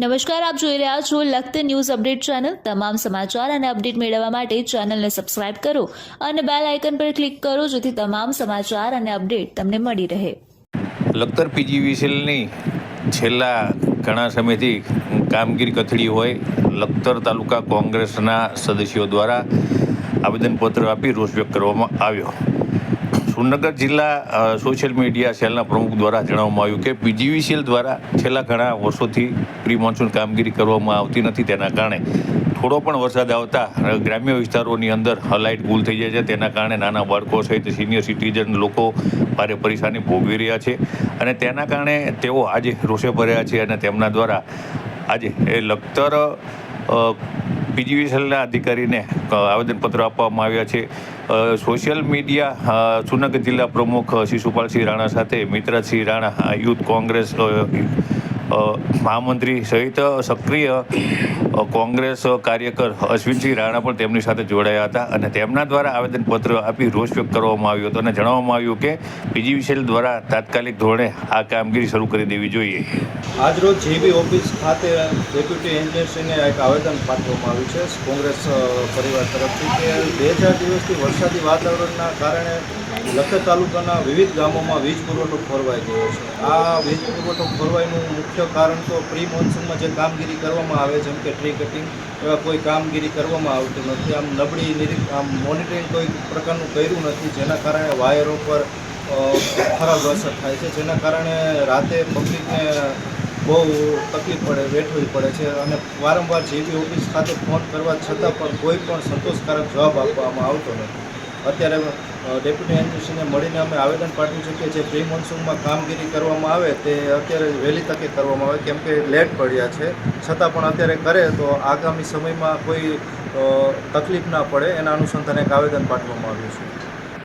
નમસ્કાર, આપ જોઈ રહ્યા છો લખત ન્યૂઝ અપડેટ ચેનલ. તમામ સમાચાર અને અપડેટ મેળવવા માટે ચેનલને સબસ્ક્રાઇબ કરો અને બેલ આઇકન પર ક્લિક કરો જેથી તમામ સમાચાર અને અપડેટ તમને મળી રહે. લખતર પીજીવીસીએલની છેલ્લા ઘણા સમયથી કામગીરી કથળી હોય, લખતર તાલુકા કોંગ્રેસના સદસ્યો દ્વારા આવેદનપત્ર આપી રોષ વ્યક્ત કરવામાં આવ્યો. સુરનગર જિલ્લા સોશિયલ મીડિયા સેલના પ્રમુખ દ્વારા જણાવવામાં આવ્યું કે પીજીવીસીએલ દ્વારા છેલ્લા ઘણા વર્ષોથી પ્રી મોન્સૂન કામગીરી કરવામાં આવતી નથી. તેના કારણે થોડો પણ વરસાદ આવતા ગ્રામ્ય વિસ્તારોની અંદર લાઇટ ગુલ થઈ જાય છે. તેના કારણે નાના બાળકો સહિત સિનિયર સિટીઝન લોકો ભારે પરેશાની ભોગવી રહ્યા છે અને તેના કારણે તેઓ આજે રોષે ભર્યા છે અને તેમના દ્વારા આજે એ લખતર પીજીવીસીએલના અધિકારીને આવેદનપત્ર આપવામાં આવ્યા છે. સોશિયલ મીડિયા સુનગર જિલ્લા પ્રમુખ શિશુપાલસિંહ રાણા સાથે મિત્રસિંહ રાણા યુથ કોંગ્રેસ મહામંત્રી સહિત સક્રિય કોંગ્રેસ કાર્યકર અશ્વિનસિંહ રાણા પણ તેમની સાથે જોડાયા હતા અને તેમના દ્વારા આવેદનપત્ર આપી રોષ વ્યક્ત કરવામાં આવ્યો હતો અને જણાવવામાં આવ્યું કે પીજીવીસીએલ દ્વારા તાત્કાલિક ધોરણે આ કામગીરી શરૂ કરી દેવી જોઈએ. આજરોજ જેબી ઓફિસ ખાતે ડેપ્યુટી એન્જિનિયરશ્રીને એક આવેદન પાઠવવામાં આવ્યું છે. કોંગ્રેસ પરિવાર તરફથી કે બે ચાર દિવસથી વરસાદી વાતાવરણના કારણે લખતર તાલુકાના વિવિધ ગામોમાં વીજ પુરવઠો ખોરવાઈ ગયો છે. આ વીજ પુરવઠો ખોરવાઈનું મુખ્ય કારણ તો પ્રી મોન્સૂનમાં જે કામગીરી કરવામાં આવે, જેમ કે ટ્રી કટિંગ એવા કોઈ કામગીરી કરવામાં આવતી નથી. આમ નબળી નિરીક્ષ, આમ મોનિટરિંગ કોઈ પ્રકારનું કર્યું નથી, જેના કારણે વાયરો પર ખરાબ અસર થાય છે, જેના કારણે રાતે પબ્લિકને બહુ તકલીફ પડે, વેઠવી પડે છે અને વારંવાર જેવી ઓફિસ ખાતે ફોન કરવા છતાં પણ કોઈ પણ સંતોષકારક જવાબ આપવામાં આવતો નથી. અત્યારે ડેપ્યુટી એન્જિનિયરને મળીને અમે આવેદન પાઠવી છે કે જે પ્રી મોન્સૂનમાં કામગીરી કરવામાં આવે તે અત્યારે વહેલી તકે કરવામાં આવે, કેમ કે લેટ પડ્યા છે. છતાં પણ અત્યારે કરે તો આગામી સમયમાં કોઈ તકલીફ ના પડે. એના અનુસંધાને એક આવેદન પાઠવવામાં આવ્યું છે.